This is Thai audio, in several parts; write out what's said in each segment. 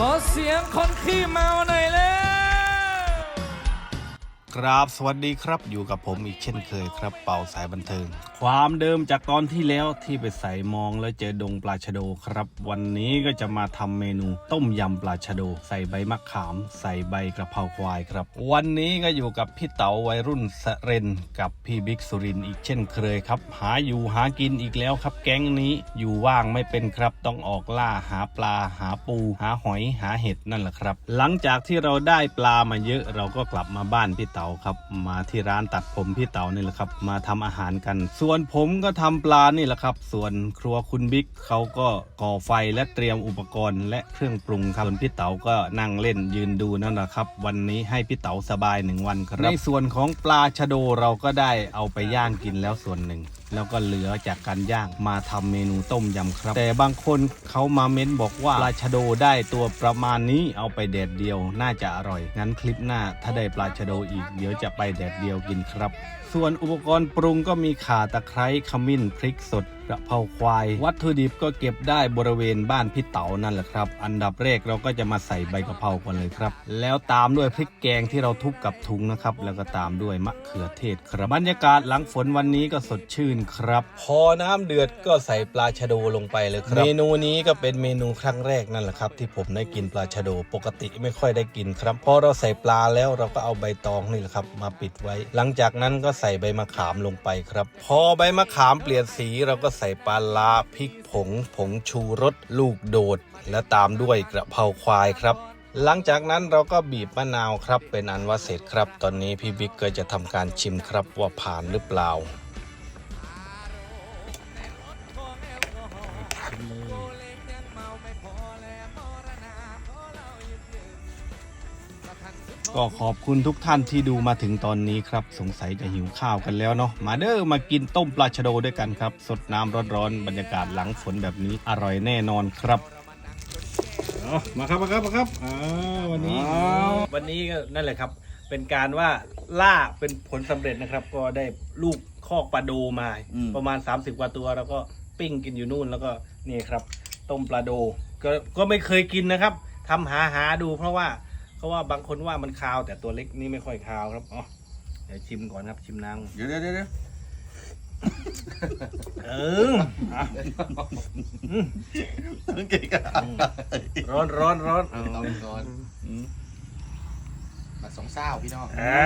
ขอเสียงคนขี้เมานะ ครับ สวัสดีครับ อยู่กับผมอีกเช่นเคยครับ เป่าสายบันเทิง ความเดิมจากตอนที่แล้วที่ไปใส่มองแล้วเจอดงปลาชะโดครับ วันนี้ก็จะมาทำเมนูต้มยำปลาชะโด ใส่ใบมะขาม ใส่ใบกระเพราควายครับ วันนี้ก็อยู่กับพี่เต๋าวัยรุ่นสเรนกับพี่บิ๊กสุรินอีกเช่นเคยครับ หาอยู่หากินอีกแล้วครับ แก๊งนี้อยู่ว่างไม่เป็นครับ ต้องออกล่าหาปลาหาปู หาหอยหาเห็ดนั่นแหละครับ หลังจากที่เราได้ปลามาเยอะเราก็กลับมาบ้านพี่เต๋าครับมาที่ร้านตัดผมพี่เต๋านี่แหละครับ มาทำอาหารกัน ส่วนผมก็ทำปลานี่แหละครับ ส่วนครัวคุณบิ๊กเขาก็ก่อไฟและเตรียมอุปกรณ์ และเครื่องปรุงครับส่วนพี่เต๋าก็นั่งเล่นยืนดูนั่นแหละครับ วันนี้ให้พี่เต๋าสบายหนึ่งวันครับในส่วนของปลาชะโดเราก็ได้เอาไปย่างกินแล้วส่วนหนึ่ง แล้วก็เหลือจากการย่างมาทำเมนูต้มยำครับ แต่บางคนเขามาเม้นบอกว่าปลาชะโดได้ตัวประมาณนี้เอาไปแดดเดียวน่าจะอร่อย งั้นคลิปหน้าถ้าได้ปลาชะโดอีกเดี๋ยวจะไปแดดเดียวกินครับ ส่วนอุปกรณ์ปรุงก็มีข่าตะไคร้ขมิ้นพริกสด กระเพราควาย วัตถุดิบก็เก็บได้บริเวณบ้านพี่เต๋านั่นแหละครับ อันดับแรกเราก็จะมาใส่ใบกะเพราก่อนเลยครับ แล้วตามด้วยพริกแกงที่เราทุบกับถุงนะครับ แล้วก็ตามด้วยมะเขือเทศครับบรรยากาศหลังฝนวันนี้ก็สดชื่นครับ พอน้ำเดือดก็ใส่ปลาชะโดลงไปเลยครับ เมนูนี้ก็เป็นเมนูครั้งแรกนั่นแหละครับ ที่ผมได้กินปลาชะโดปกติไม่ค่อยได้กินครับพอเราใส่ปลาแล้วเราก็เอาใบตองนี่แหละครับ มาปิดไว้ หลังจากนั้นก็ใส่ใบมะขามลงไปครับ พอใบมะขามเปลี่ยนสีเราก็ใส่ปลาลาพริกผง ผงชูรสลูกโดด และตามด้วยกระเพราควายครับ หลังจากนั้นเราก็บีบมะนาวครับ เป็นอันว่าเสร็จครับ ตอนนี้พี่บิ๊กก็จะทำการชิมครับว่าผ่านหรือเปล่า ก็ขอบคุณทุกท่านที่ดูมาถึงตอนนี้ครับ สงสัยจะหิวข้าวกันแล้วเนาะมาเด้อมากินต้มปลาชะโดด้วยกันครับ สดน้ำร้อนๆบรรยากาศหลังฝนแบบนี้อร่อยแน่นอนครับมาครับมาครับมาครับอ่าวันนี้วันนี้ก็นั่นแหละครับ เป็นการว่าล่าเป็นผลสำเร็จนะครับ ก็ได้ลูกคอกปลาโดมาอืม ประมาณ 30 กว่าตัว แล้วก็ปิ้งกินอยู่นู่นแล้วก็นี่ครับ ต้มปลาโดก็ก็ไม่เคยกินนะครับทำหาหาดูเพราะว่า เขาว่าบางคนว่ามันคาวแต่ตัวเล็กนี่ไม่ค่อยคาวครับอ๋อเดี๋ยวชิมก่อนครับชิมน้เดี๋ยวเดี๋ยวเดี๋ยวำเอออะเก่งอะร้อนร้อนร้อนเอาก่อนมาสองเศร้าพี่น้องอ่า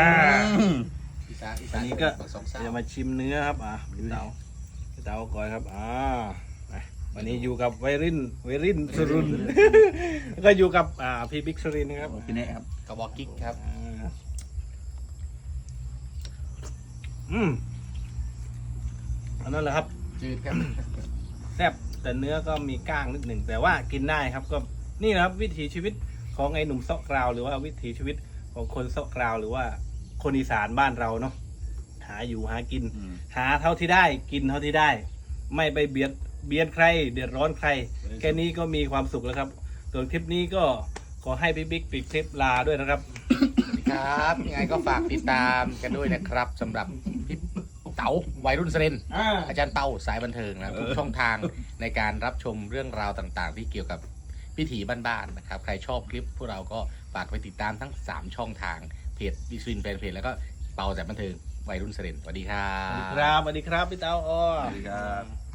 อีสานอีอัสานนนี้ก็มาสองเศร้า จะมาชิมเนื้อครับอะพี่เต๋าพี่เต๋าก่อนครับอ่าไป วันนี้อยู่กับไวรินไวรินสุรุนแล้วก็อยู่กับอ่าพี่บิ๊กสุรินทร์นะครับพี่เน่ครับกระบอกกิ๊กครับ อ่าอืมอันนั้นแหละครับ จืดครับ แซ่บแต่เนื้อก็มีก้างนิดหนึ่งแต่ว่ากินได้ครับก็นี่นะครับวิถีชีวิตของไอ้หนุ่มเซาะกราว หรือว่าวิถีชีวิตของคนเซาะกราว หรือว่าคนอีสานบ้านเราเนาะหาอยู่หากินอืมหาเท่าที่ได้กินเท่าที่ได้ ไม่ไปเบียด เบียนใคร เดือดร้อนใคร แค่นี้ก็มีความสุขแล้วครับ ส่วนคลิปนี้ก็ขอให้พี่บิ๊กปิดคลิปลาด้วยนะครับสวัสดีครับยังไงก็ฝากติดตามกันด้วยนะครับสำหรับพี่เต๋าวัยรุ่นเซเรนอาจารย์เต้าสายบันเทิงนะครับทุกช่องทางในการรับชมเรื่องราวต่างๆ ที่เกี่ยวกับพิถีบ้านๆนะครับ ใครชอบคลิปพวกเราก็ฝากไปติดตามทั้ง 3 ช่องทางเพจดิซินแฟนเพจแล้วก็เปาสายบันเทิงวัยรุ่นเซเรนสวัสดีครัสวัสดีบครับสวัสดีครับพี่เต้าอ้อ สวัสดีครับ